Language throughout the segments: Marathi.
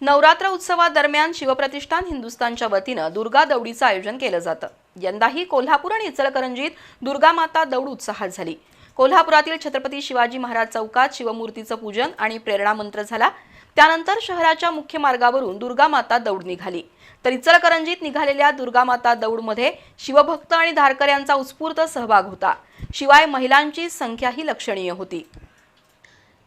नवरात्र उत्सवादरम्यान शिवप्रतिष्ठान हिंदुस्थानच्या वतीनं दुर्गा दौडीचं आयोजन केलं जातं. यंदाही कोल्हापूर आणि इचलकरंजीत दुर्गा माता दौड उत्साहात झाली. कोल्हापुरातील छत्रपती शिवाजी महाराज चौकात शिवमूर्तीचं पूजन आणि प्रेरणा मंत्र झाला. त्यानंतर शहराच्या मुख्य मार्गावरून दुर्गा माता दौड निघाली. तर इचलकरंजीत निघालेल्या दुर्गा माता दौडमध्ये शिवभक्त आणि धारकऱ्यांचा उत्स्फूर्त सहभाग होता. शिवाय महिलांची संख्याही लक्षणीय होती.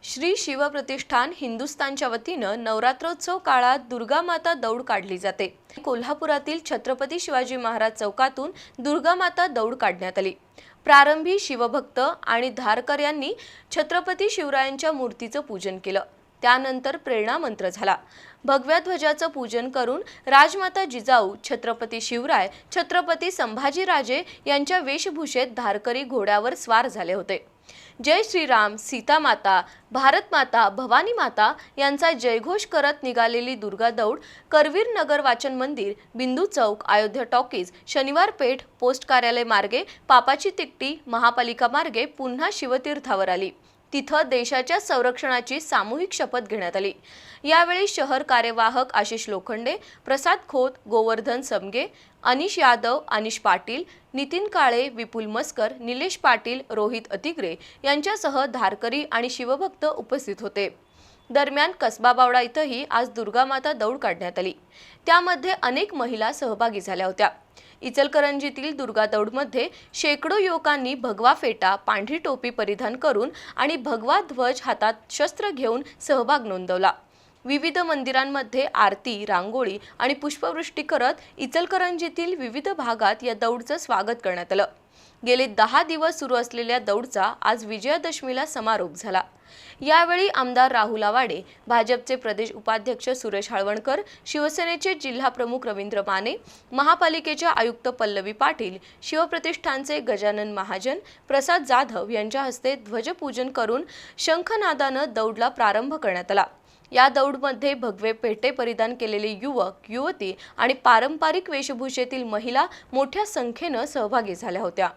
श्री शिवप्रतिष्ठान हिंदुस्थानच्या वतीनं नवरात्रोत्सव काळात दुर्गा माता दौड काढली जाते. कोल्हापुरातील छत्रपती शिवाजी महाराज चौकातून दुर्गा माता दौड काढण्यात आली. प्रारंभी शिवभक्त आणि धारकर यांनी छत्रपती शिवरायांच्या मूर्तीचं पूजन केलं. त्यानंतर प्रेरणा मंत्र झाला. भगव्या ध्वजाचं पूजन करून राजमाता जिजाऊ छत्रपती शिवराय छत्रपती संभाजीराजे यांच्या वेशभूषेत धारकरी घोड्यावर स्वार झाले होते. जय श्रीराम सीतामाता भारतमाता भारत माता भवानी माता यांचा जयघोष करत निघालेली दुर्गा दौड करवीर नगर वाचन मंदिर बिंदू चौक अयोध्या टॉकीज शनिवार पेठ पोस्ट कार्यालय मार्गे पापाची तिकटी महापालिका मार्गे पुन्हा शिवतीर्थावर आली. तिथं देशाच्या संरक्षणाची सामूहिक शपथ घेण्यात आली. यावेळी शहर कार्यवाहक आशिष लोखंडे प्रसाद खोत गोवर्धन समगे अनिश यादव अनिश पाटील नितीन काळे विपुल मस्कर निलेश पाटील रोहित अतिग्रे यांच्यासह धारकरी आणि शिवभक्त उपस्थित होते. दरम्यान कसबा बावडा इथंही आज दुर्गामाता दौड काढण्यात आली. त्यामध्ये अनेक महिला सहभागी झाल्या होत्या. इचलकरंजीतील दुर्गा दौडमध्ये शेकडो युवकांनी भगवा फेटा पांढरी टोपी परिधान करून आणि भगवा ध्वज हातात शस्त्र घेऊन सहभाग नोंदवला. विविध मंदिरांमध्ये आरती रांगोळी आणि पुष्पवृष्टी करत इचलकरंजीतील विविध भागात या दौडचं स्वागत करण्यात आलं. गेले दहा दिवस सुरू असलेल्या दौडचा आज विजयादशमीला समारोप झाला. यावेळी आमदार राहुल आवाडे भाजपचे प्रदेश उपाध्यक्ष सुरेश हळवणकर शिवसेनेचे जिल्हा प्रमुख रवींद्र माने महापालिकेच्या आयुक्त पल्लवी पाटील शिवप्रतिष्ठानचे गजानन महाजन प्रसाद जाधव यांच्या हस्ते ध्वजपूजन करून शंखनादानं दौडला प्रारंभ करण्यात आला. या दौडमध्ये भगवे पेटे परिधान केलेले युवक युवती आणि पारंपरिक वेशभूषेतील महिला मोठ्या संख्येनं सहभागी झाल्या होत्या.